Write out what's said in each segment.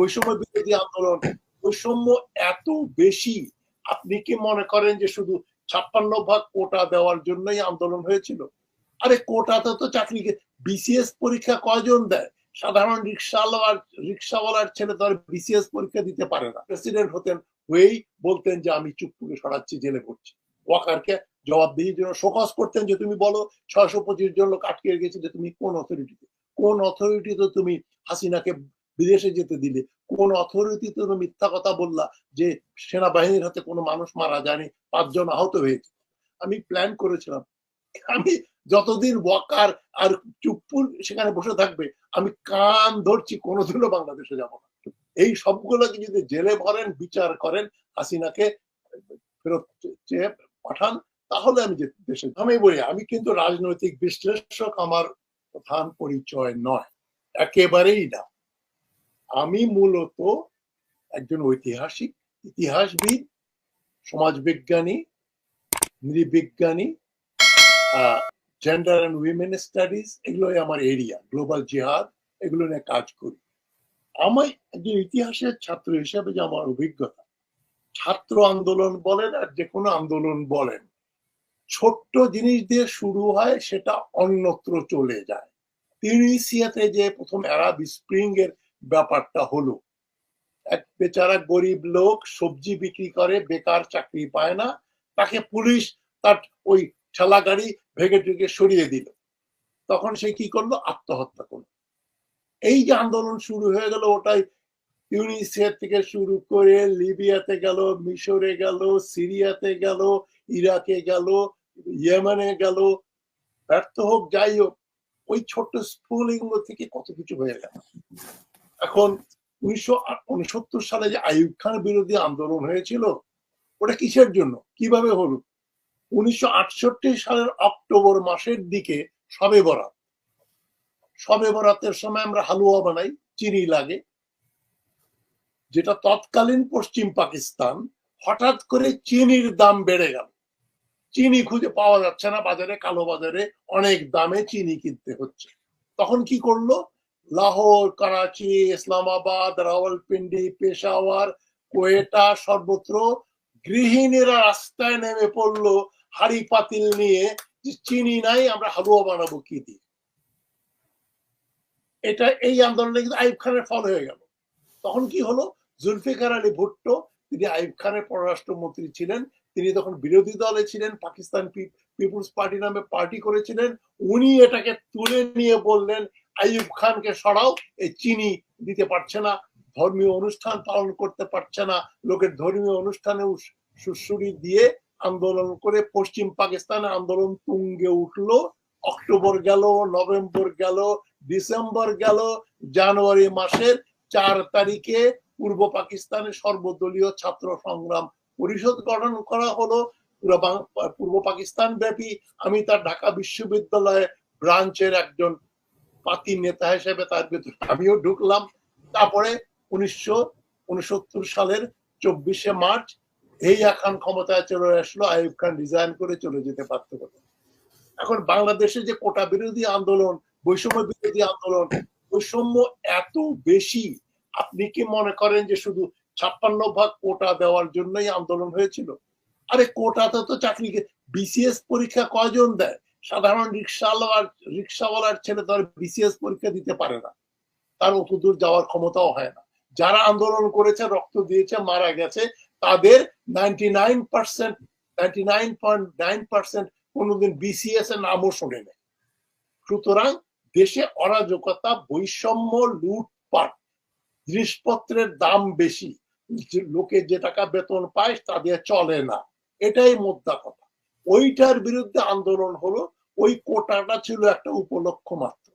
বৈষম্য বিরোধী আন্দোলন, বৈষম্য এত বেশি, আপনি কি মনে করেন যে শুধু ছাপ্পান্ন ভাগ কোটা দেওয়ার জন্যই আন্দোলন হয়েছিল? আরে কোটাতে তো চাকরি বিসিএস পরীক্ষা কয়জন দেয়? সাধারণ রিক্সাওয়ালার রিক্সাওয়ালার ছেলে তো আর বিসিএস পরীক্ষা দিতে পারে না। প্রেসিডেন্ট হতেন, হয়েই বলতেন যে আমি চুপ চুপটুকে সরাচ্ছি, জেলে পড়ছি। ওয়াকারকে জবাবদিহির জন্য শোকজ করতেন যে তুমি বলো ছয়শো পঁচিশ জন লোক আটকে গেছে যে তুমি কোন অথরিটিতে কোন অথরিটিতে তুমি হাসিনাকে বিদেশে যেতে দিলে। কোন অথরিটিতে তুমি মিথ্যা কথা বললা যে সেনাবাহিনীর হাতে কোনো মানুষ মারা যায়নি, পাঁচজন আহত হয়েছে। আমি প্ল্যান করেছিলাম। আমি যতদিন ওয়াকার আর চুপ্পুর সেখানে বসে থাকবে, আমি কান ধরছি কোনোদিনও বাংলাদেশে যাব না। এই সবগুলোকে যদি জেলে ভরেন, বিচার করেন, হাসিনাকে ফেরত চেয়ে পাঠান, তাহলে আমি দেশে আমি বলি, আমি কিন্তু রাজনৈতিক বিশ্লেষক, আমার প্রধান পরিচয় নয়। একেবারেই না। আমি মূলত একজন ঐতিহাসিক, ইতিহাসবিদ সমাজ সমাজবিজ্ঞানী, নৃবিজ্ঞানী জেন্ডার অ্যান্ড উইমেন স্টাডিজ এগুলোই আমার এরিয়া গ্লোবাল জিহাদ এগুলো নিয়ে কাজ করি। আমি একজন ইতিহাসের ছাত্র হিসেবে যে আমার অভিজ্ঞতা, ছাত্র আন্দোলন বলেন আর যে কোনো আন্দোলন বলেন, ছোট্ট জিনিস দিয়ে শুরু হয়, সেটা অন্যত্র চলে যায়। তিউনিসিয়াতে যে প্রথম অ্যারাব স্প্রিং এর ব্যাপারটা হলো। এক বেচারা গরিব লোক সবজি বিক্রি করে, বেকার চাকরি পায় না, তাকে পুলিশ তার ওই ঠেলা গাড়ি ভেঙে টেগে সরিয়ে দিল। তখন সে কি করল? আত্মহত্যা করল। এই যে আন্দোলন শুরু হয়ে গেল ওটাই। ইউনিসিয়ার থেকে শুরু করে লিবিয়াতে গেল, মিশরে গেল, সিরিয়াতে গেল, ইরাকে গেল, ইয়েমেনে গেল। ব্যর্থ হোক, যাই হোক, ওই ছোট্ট স্ফুলিঙ্গ থেকে কত কিছু হয়ে গেল। এখন উনিশশো উনসত্তর সালে যে আইয়ুব খান বিরোধী আন্দোলন হয়েছিল, ওটা কিসের জন্য? কীভাবে হলো? উনিশশো সালের অক্টোবর মাসের দিকে সবে বরাত। সবে বরাতের সময় আমরা হালুয়া বানাই, চিনি লাগে। যেটা তৎকালীন পশ্চিম পাকিস্তান, হঠাৎ করে চিনির দাম বেড়ে গেল। চিনি খুঁজে পাওয়া যাচ্ছে না, বাজারে, কালো বাজারে অনেক দামে চিনি কিনতে হচ্ছে। তখন কি করল? লাহোর, করাচি, ইসলামাবাদ, রাওয়ালপিন্ডি, পেশাওয়ার, কোয়েটা সর্বত্র গৃহিণীরা রাস্তায় নেমে পড়ল হাড়ি পাতিল নিয়ে, যে চিনি নাই, আমরা হালুয়া বানাবো কি দিয়ে? এটা এই আন্দোলনে কিন্তু আইব খানের ফল হয়ে গেল। তখন কি হলো? জুলফিকার আলী ভুট্টো, তিনি আইব খানের পররাষ্ট্রমন্ত্রী ছিলেন, তিনি তখন বিরোধী দলে ছিলেন, পাকিস্তান পিপুলস পার্টি নামে পার্টি করেছিলেন, উনি এটাকে তুলে নিয়ে বললেন আইয়ুব খানকে সরাও এই চিনি দিতে পারছে না, ধর্মীয় অনুষ্ঠান পালন করতে পারছে না, লোকের ধর্মীয় অনুষ্ঠানে সুশ্রুরি দিয়ে আন্দোলন করে পশ্চিম পাকিস্তানে আন্দোলন তুঙ্গে উঠল, অক্টোবর গেল, নভেম্বর গেল, ডিসেম্বর গেল, জানুয়ারি মাসের চার তারিখে পূর্ব পাকিস্তানের সর্বদলীয় ছাত্র সংগ্রাম পরিষদ গঠন করা হলো। পূর্ব পাকিস্তান ব্যাপী আমি তার ঢাকা বিশ্ববিদ্যালয়ে ব্রাঞ্চের একজন পাতি নেতা হিসেবে তার ভেতরে। আমিও ঢুকলাম। তারপরে উনিশশো উনসত্তর সালের চব্বিশে মার্চ এই খান ক্ষমতায় চলে আসলো আইব খান রিজাইন করে চলে যেতে পারতে এখন বাংলাদেশে যে কোটা বিরোধী আন্দোলন, বৈষম্য বিরোধী আন্দোলন, বৈষম্য এত বেশি, আপনি কি মনে করেন যে শুধু ছাপ্পান্ন ভাগ কোটা দেওয়ার জন্যই আন্দোলন হয়েছিল? আরে কোটাতে তো চাকরি বিসিএস পরীক্ষা কয়জন দেয়? সাধারণ রিক্সাওয়ালার রিক্সাওয়ালার ছেলে তো আর বিসিএস পরীক্ষা দিতে পারে না। তার অত দূর যাওয়ার ক্ষমতাও হয় না। যারা আন্দোলন করেছে, রক্ত দিয়েছে, মারা গেছে, তাদের কোনোদিন বিসিএস এর নামও শোনে নেই সুতরাং দেশে অরাজকতা, বৈষম্য, লুটপাট, জিনিসপত্রের দাম বেশি। লোকে যে টাকা বেতন পায়, তা দিয়ে চলে না। এটাই মোদ্দা কথা। ওইটার বিরুদ্ধে আন্দোলন হলো, ওই কোটাটা ছিল একটা উপলক্ষ মাত্র।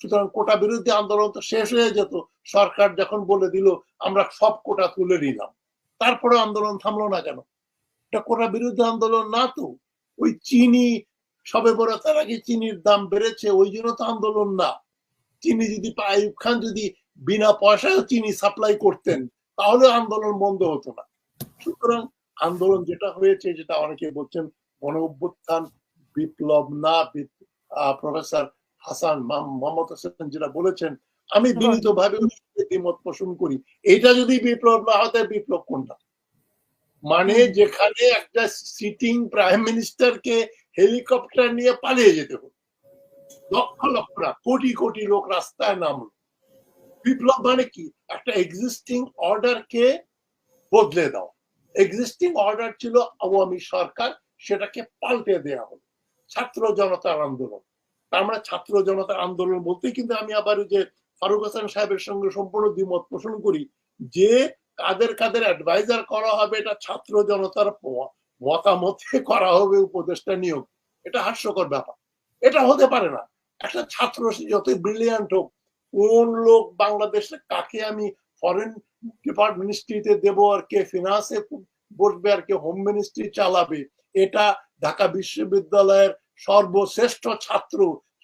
সুতরাং কোটা বিরোধী আন্দোলন তো শেষ হয়ে যেত, সরকার যখন বলে দিল, আমরা সব কোটা তুলে নিলাম। তারপরে আন্দোলন থামলো না কেন? এটা কোটা বিরুদ্ধে আন্দোলন না তো? ওই চিনি সবে বরাতের আগে চিনির দাম বেড়েছে, ওই জন্য তো আন্দোলন না। চিনি যদি আইব খান যদি বিনা পয়সায় চিনি সাপ্লাই করতেন, তাহলে আন্দোলন বন্ধ হতো না। সুতরাং আন্দোলন যেটা হয়েছে, যেটা অনেকে বলছেন গণ অভ্যুত্থান বিপ্লব না প্রফেসর হাসান মোহাম্মদ হোসেন যেটা বলেছেন আমি বিনীত ভাবে দ্বিমত পোষণ করি। এটা যদি বিপ্লব না হয় বিপ্লব কোনটা? মানে যেখানে একটা সিটিং প্রাইম মিনিস্টারকে হেলিকপ্টার নিয়ে পালিয়ে যেতে হলো লক্ষ লক্ষরা কোটি কোটি লোক রাস্তায় নামলো। বিপ্লব মানে কি? একটা এক্সিস্টিং অর্ডারকে বদলে দাও এক্সিস্টিং অর্ডার ছিল আওয়ামী সরকার সেটাকে পাল্টে দেওয়া হলো। ছাত্র জনতার আন্দোলন। মানে ছাত্র জনতার আন্দোলন বলতে কিন্তু আমি আবার যে ফারুক হাসান সাহেবের সঙ্গে সম্পূর্ণ দ্বিমত পোষণ করি যে কাদের কাদের অ্যাডভাইজার করা হবে এটা ছাত্র জনতার মতামতে করা হবে, উপদেষ্টা নিয়োগ। এটা হাস্যকর ব্যাপার। এটা হতে পারে না। একটা ছাত্র সে যতই ব্রিলিয়ান্ট হোক, কোন লোক বাংলাদেশে কাকে আমি ফরেন ডিপার্ট মিনিস্ট্রিতে দেব আর কে ফিনান্সে বসবে আর কে হোম মিনিস্ট্রি চালাবে? এটা ঢাকা বিশ্ববিদ্যালয়ের সর্বশ্রেষ্ঠ ছাত্র,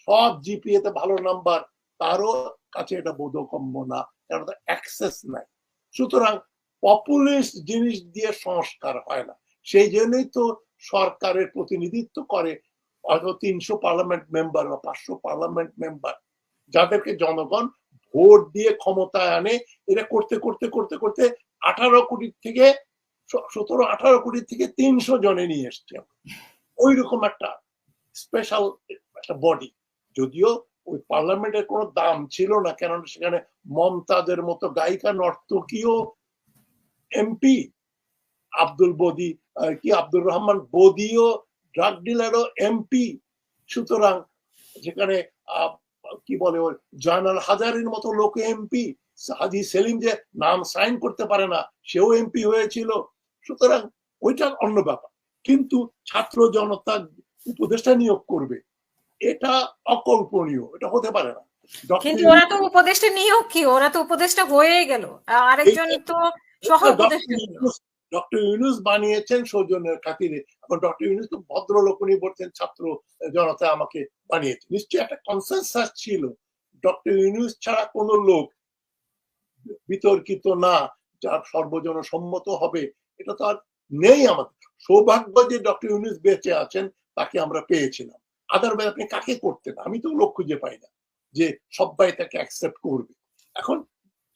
সব জিপিএ তে ভালো নাম্বার, তারও কাছে এটা বোধগম্য না অ্যাক্সেস নাই। সুতরাং পপুলিস্ট জিনিস দিয়ে সংস্কার হয় না। সেই জন্যই তো সরকারের প্রতিনিধিত্ব করে, হয়তো তিনশো পার্লামেন্ট মেম্বার বা পাঁচশো পার্লামেন্ট মেম্বার যাদেরকে জনগণ ভোট দিয়ে ক্ষমতায় আনে এটা করতে করতে করতে করতে আঠারো কোটি থেকে সতেরো, আঠারো কোটি থেকে তিনশো জনে নিয়ে এসছে। ওই রকম একটা স্পেশাল একটা বডি যদিও ওই পার্লামেন্টের কোনো দাম ছিল না, কেননা সেখানে মমতাদের মতো গায়িকা নর্তকীয় এমপি আব্দুল বদি কি, আব্দুর রহমান বদিও ড্রাগ ডিলারও এমপি সুতরাং যেখানে কি বলে জয়নাল হাজারের মতো লোক এমপি হাজি সেলিম যে নাম সাইন করতে পারে না, সেও এমপি হয়েছিল। সুতরাং ওইটা অন্য ব্যাপার। কিন্তু ছাত্র জনতা উপদেষ্টা নিয়োগ করবে এটা অকল্পনীয় এটা হতে পারে না। কিন্তু ওরা তো উপদেষ্টা নিয়োগ কি? ওরা তো উপদেষ্টা হয়ে গেল। আরেকজন তো সহ উপদেষ্টা ডক্টর ইউনুস বানিয়েছেন সৌজন্যের খাতিরে। এখন ডক্টর ইউনুস তো ভদ্রলোক উনি বলছেন ছাত্র জনতা আমাকে বানিয়েছে। নিশ্চয়ই একটা কনসেনসাস ছিল। ডক্টর ইউনুস ছাড়া কোনো লোক বিতর্কিত না যার সর্বজন সম্মত হবে এটা তো আর নেই আমাদের। সৌভাগ্য যে ডক্টর ইউনুস বেঁচে আছেন, তাকে আমরা পেয়েছিলাম। আদারওয়াইজ আপনি কাকে করতেন? আমি তো লোক খুঁজে পাই না যে সবাই তাকে অ্যাকসেপ্ট করবে। এখন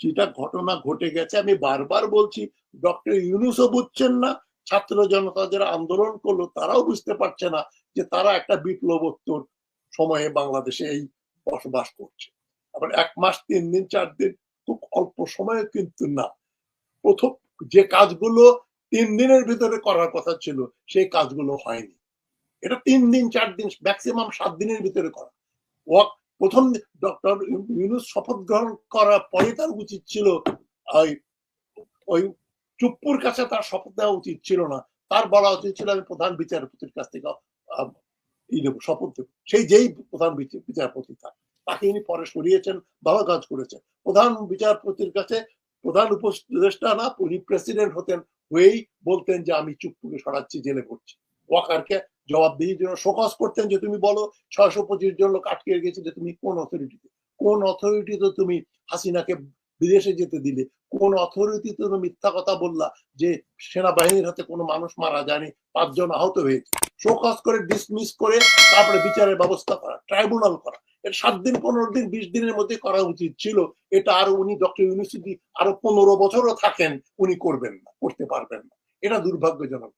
যেটা ঘটনা ঘটে গেছে, আমি বারবার বলছি, ডক্টর ইউনুসও বুঝছেন না, ছাত্র জনতা যারা আন্দোলন করল তারাও বুঝতে পারছে না যে তারা একটা বিপ্লবোত্তর সময়ে বাংলাদেশে এই বসবাস করছে। আবার এক মাস, তিন দিন, চার দিন খুব অল্প সময়ে কিন্তু না। প্রথম যে কাজগুলো তিন দিনের ভিতরে করার কথা ছিল, সেই কাজগুলো হয়নি। এটা তিন দিন, চার দিন ম্যাক্সিমাম সাত দিনের ভিতরে করা। ওয়াক প্রথম ডক্টর ইউনুস শপথ গ্রহণ করার পরে তার উচিত ছিল, ওই ওই চুপ্পুর কাছে তার শপথ দেওয়া উচিত ছিল না। তার বলা উচিত ছিল, আমি প্রধান বিচারপতির কাছ থেকে শপথ দেবো সেই যেই প্রধান বিচা- বিচারপতি তার। তাকে ইনি পরে সরিয়েছেন, ভালো কাজ করেছেন। প্রধান বিচারপতির কাছে প্রধান উপদেষ্টা না, উনি প্রেসিডেন্ট হতেন। হয়েই বলতেন যে, আমি চুপ্পুকে সরাচ্ছি, জেলে ভরছি ওয়াকারকে জবাবদিহির জন্য শোকজ করতেন যে, তুমি বলো, ছয়শো পঁচিশ জন লোক আটকে গেছে যে, তুমি কোন অথরিটিতে কোন অথরিটিতে তুমি হাসিনাকে বিদেশে যেতে দিলে? কোন অথরিটিতে তুমি মিথ্যা কথা বললা যে, সেনাবাহিনীর হাতে কোনো মানুষ মারা যায়নি, পাঁচজন আহত হয়েছে? শোকজ করে ডিসমিস করে তারপরে বিচারের ব্যবস্থা করা ট্রাইব্যুনাল করা। সাত দিন, পনেরো দিন, বিশ দিনের মধ্যে করা উচিত ছিল। এটা আরও উনি ডক্টর ইউনিভার্সিটি আরও পনেরো বছরও থাকেন, উনি করবেন না, করতে পারবেন না। এটা দুর্ভাগ্যজনক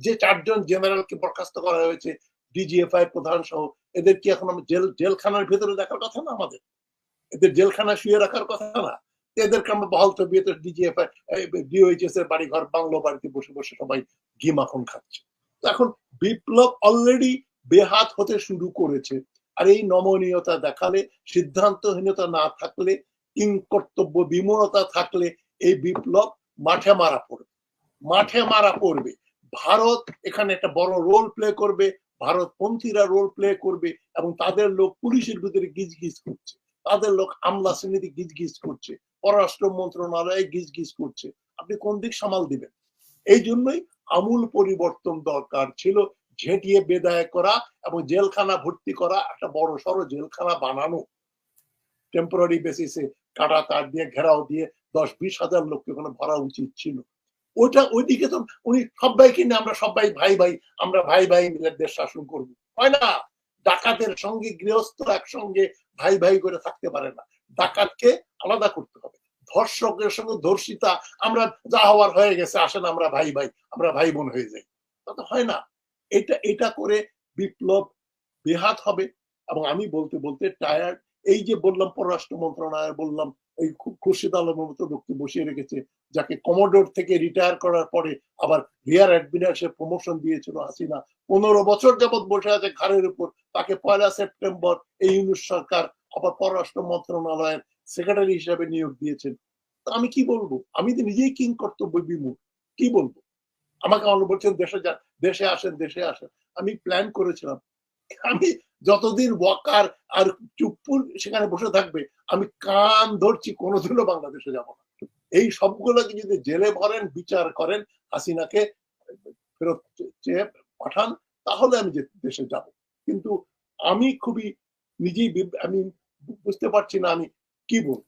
যে চারজন জেনারেলকে বরখাস্ত করা হয়েছে, ডিজিএফআই প্রধান সহ, এদের কি এখন জেল, জেলখানার ভেতরে দেখার কথা না আমাদের? এদের জেলখানা শুয়ে রাখার কথা না? এদেরকে আমরা বহাল তবিয়তে ডিজিএফআই ডিওএইচএস এর বাড়ি ঘর বাংলো বাড়িতে বসে বসে সবাই ঘি মাখন খাচ্ছে। তো এখন বিপ্লব অলরেডি বেহাত হতে শুরু করেছে। আর এই নমনীয়তা দেখালে, সিদ্ধান্তহীনতা না থাকলে কর্তব্য বিমূঢ়তা থাকলে এই বিপ্লব মাঠে মারা পড়বে। মাঠে মারা পড়বে। ভারত এখানে একটা বড় রোল প্লে করবে, ভারতপন্থীরা রোল প্লে করবে এবং তাদের লোক পুলিশের ভিতরে গিজগিজ করছে। তাদের লোক আমলা শ্রেণীতে গিজগিজ করছে, পররাষ্ট্র মন্ত্রণালয়ে গিজগিজ করছে। আপনি কোন দিক সামাল দিবেন? এই জন্যই আমূল পরিবর্তন দরকার ছিল। ঝেঁটিয়ে বেদায় করা এবং জেলখানা ভর্তি করা, একটা বড় সড়ো জেলখানা বানানো। টেম্পোরারি বেসিসে কাটা তার দিয়ে, ঘেরাও দিয়ে দশ বিশ হাজার লোককে ওখানে ভরা উচিত ছিল। ওইটা ওইদিকে তো উনি সবাইকে নিয়ে আমরা সবাই ভাই ভাই, আমরা ভাই ভাই মিলে দেশ শাসন করব। হয় না? ডাকাতের সঙ্গে গৃহস্থ একসঙ্গে ভাই ভাই করে থাকতে পারে না। ডাকাতকে আলাদা করতে হবে। ধর্ষকের সঙ্গে ধর্ষিতা, আমরা যা হওয়ার হয়ে গেছে, আসেন আমরা ভাই ভাই, আমরা ভাই বোন হয়ে যাই। তা তো হয় না। এটা এটা করে বিপ্লব বেহাত হবে। এবং আমি বলতে বলতে টায়ার্ড এই যে বললাম, পররাষ্ট্র মন্ত্রণালয় বললাম, এই খুরশিদ আলমের মতো লোককে বসিয়ে রেখেছে, যাকে কমোডোর থেকে রিটায়ার করার পরে আবার রিয়ার অ্যাডমিরাল সে প্রমোশন দিয়েছিল হাসিনা। পনেরো বছর যাবৎ বসে আছে ঘাড়ের উপর। তাকে পয়লা সেপ্টেম্বর এই ইউনুস সরকার আবার পররাষ্ট্র মন্ত্রণালয়ের সেক্রেটারি হিসেবে নিয়োগ দিয়েছেন। তা আমি কি বলব? আমি তো নিজেই কিং কর্তব্য বিমুখ কি বলব? আমাকে আমার বলছেন দেশে যান দেশে আসেন দেশে আসেন। আমি প্ল্যান করেছিলাম। আমি যতদিন ওয়াকার আর চুপ্পুর সেখানে বসে থাকবে আমি কান ধরছি কোনোদিনও বাংলাদেশে যাব না। এই সবগুলোকে যদি জেলে ভরেন বিচার করেন হাসিনাকে ফেরত চেয়ে পাঠান তাহলে আমি যে দেশে যাব। কিন্তু আমি খুবই নিজেই আমি বুঝতে পারছি না আমি কি বলব।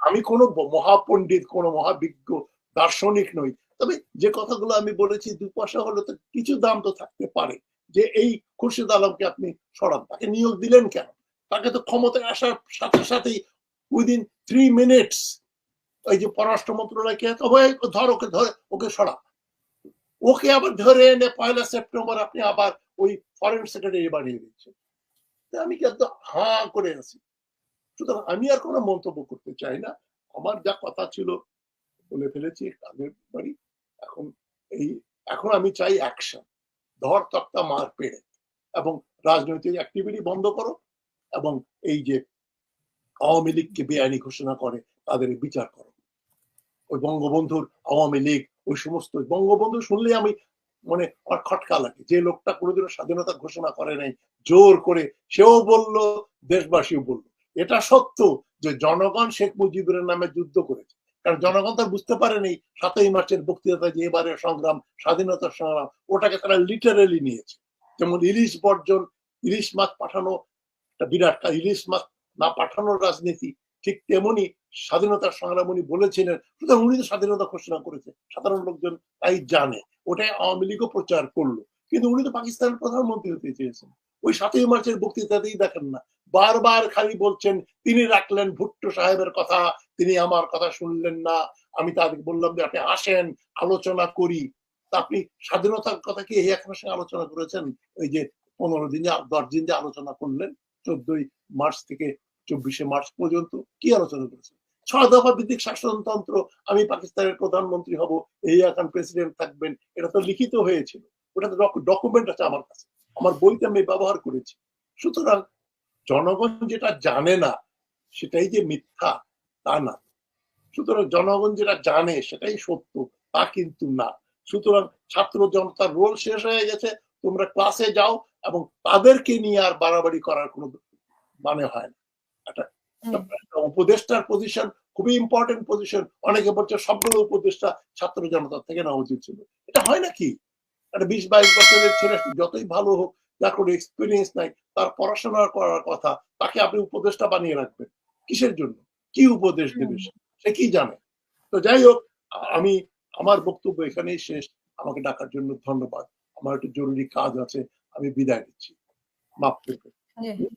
আমি কোনো মহাপণ্ডিত কোনো মহাবিজ্ঞ দার্শনিক নই। তবে যে কথাগুলো আমি বলেছি, দু পয়সা হলে তো কিছু দাম তো থাকতে পারে। যে এই খুরশিদ আলমকে আপনি সরান। তাকে নিয়োগ দিলেন কেন? তাকে তো ক্ষমতায় আসার সাথে সাথেই উইদিন থ্রি মিনিটস ওই যে পররাষ্ট্র মন্ত্রণালয়কে তবে ধর ওকে ধরে, ওকে সরা ওকে আবার ধরে এনে পয়লা সেপ্টেম্বর আপনি আবার ওই ফরেন সেক্রেটারি বানিয়ে দিচ্ছেন। আমি কি একদম হাঁ করে আছি? সুতরাং আমি আর কোনো মন্তব্য করতে চাই না। আমার যা কথা ছিল বলে ফেলেছি আগের বাড়ি। এই, এখন আমি চাই অ্যাকশন ধর তক্তা মার পেড়ে। এবং রাজনৈতিক অ্যাক্টিভিটি বন্ধ করো এবং এই যে আওয়ামী লীগকে বেআইনি ঘোষণা করে, তাদের বিচার করো। ওই বঙ্গবন্ধুর আওয়ামী লীগ, ওই সমস্ত বঙ্গবন্ধু শুনলে আমি মানে আমার খটকা লাগে। যে লোকটা কোনোদিনও স্বাধীনতা ঘোষণা করে নাই, জোর করে সেও বলল, দেশবাসীও বলল। এটা সত্য যে জনগণ শেখ মুজিবের নামে যুদ্ধ করেছে। কারণ জনগণ তো বুঝতে পারেনি সাতই মার্চের বক্তৃতা যে এবারের সংগ্রাম স্বাধীনতার সংগ্রাম, ওটাকে তারা লিটারেলি নিয়েছে। যেমন ইলিশ বর্জন, ইলিশ মাছ পাঠানো বিরাট ইলিশ মাছ না পাঠানোর রাজনীতি, ঠিক তেমনি স্বাধীনতার সংগ্রাম উনি বলেছিলেন, সুতরাং উনি তো স্বাধীনতা ঘোষণা করেছে সাধারণ লোকজন তাই জানে, ওটাই আওয়ামী লীগও প্রচার করল। কিন্তু উনি তো পাকিস্তানের প্রধানমন্ত্রী হতে চেয়েছেন। ওই সাতই মার্চের বক্তৃতাতেই দেখেন না, বারবার খালি বলছেন, তিনি রাখলেন ভুট্টো সাহেবের কথা তিনি আমার কথা শুনলেন না। আমি তাদেরকে বললাম যে, আপনি আসেন, আলোচনা করি। আপনি স্বাধীনতার কথা কি এই একমাসে আলোচনা করেছেন? ওই যে পনেরো দিন দশ দিন যে আলোচনা করলেন, চোদ্দই মার্চ থেকে চব্বিশে মার্চ পর্যন্ত কি আলোচনা করেছেন? ছয় দফা ভিত্তিক শাসনতন্ত্র, আমি পাকিস্তানের প্রধানমন্ত্রী হব, এই এখন প্রেসিডেন্ট থাকবেন, এটা তো লিখিত হয়েছিল। ওটা তো ডকুমেন্ট আছে আমার কাছে। আমার বইতে আমি ব্যবহার করেছি। সুতরাং জনগণ যেটা জানে না, সেটাই যে মিথ্যা তা না। সুতরাং জনগণ যেটা জানে সেটাই সত্য তা কিন্তু না। সুতরাং ছাত্র জনতার রোল শেষ হয়ে গেছে তোমরা ক্লাসে যাও এবং তাদেরকে নিয়ে আর বাড়াবাড়ি করার কোনো মানে হয় না। একটা উপদেষ্টার পজিশন খুবই ইম্পর্টেন্ট পজিশন অনেকে বলছে সবগুলো উপদেষ্টা ছাত্র জনতার থেকে নেওয়া উচিত ছিল। এটা হয় নাকি? একটা বিশ বাইশ বছরের ছেলে যতই ভালো হোক যার কোনো এক্সপিরিয়েন্স নাই তার পড়াশোনা করার কথা তাকে আপনি উপদেষ্টা বানিয়ে রাখবেন। কিসের জন্য? কি উপদেশ দেবে সে? কি জানে? তো যাই হোক আমি আমার বক্তব্য এখানেই শেষ। আমাকে ডাকার জন্য ধন্যবাদ। আমার একটু জরুরি কাজ আছে আমি বিদায় দিচ্ছি মাফ করবেন। জি।